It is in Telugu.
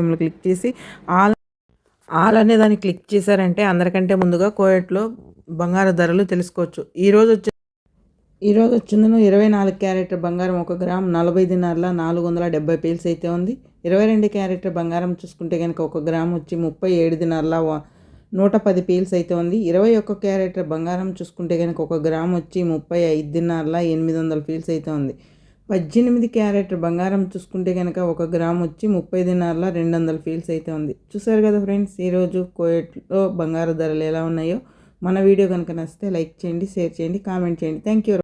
సింబల్ క్లిక్ చేసి ఆల్ ఆల్ అనే దాన్ని క్లిక్ చేశారంటే అందరికంటే ముందుగా కోయట్లో బంగారు ధరలు తెలుసుకోవచ్చు. ఈరోజు వచ్చి ఈరోజు వచ్చిందను ఇరవై నాలుగు క్యారెట్ బంగారం ఒక గ్రామ్ నలభై దినార్ల నాలుగు వందల డెబ్బై పీల్స్ అయితే ఉంది. ఇరవై రెండు క్యారెట్ బంగారం చూసుకుంటే కనుక ఒక గ్రామ్ వచ్చి ముప్పై ఏడు దినార్ల నూట పది పీల్స్ అయితే ఉంది. ఇరవై ఒక్క క్యారెట్ బంగారం చూసుకుంటే కనుక ఒక గ్రామ్ వచ్చి ముప్పై ఐదు దినార్ల ఎనిమిది వందల పీల్స్ అయితే ఉంది. పద్దెనిమిది క్యారెట్ బంగారం చూసుకుంటే కనుక ఒక గ్రామ్ వచ్చి ముప్పై దినార్ల రెండు వందల ఫీల్స్ అయితే ఉంది. చూసారు కదా ఫ్రెండ్స్ ఈరోజు కోయట్లో బంగారు ధరలు ఎలా ఉన్నాయో? మన వీడియో కనుక నచ్చితే లైక్ చేయండి షేర్ చేయండి కామెంట్ చేయండి. Thank you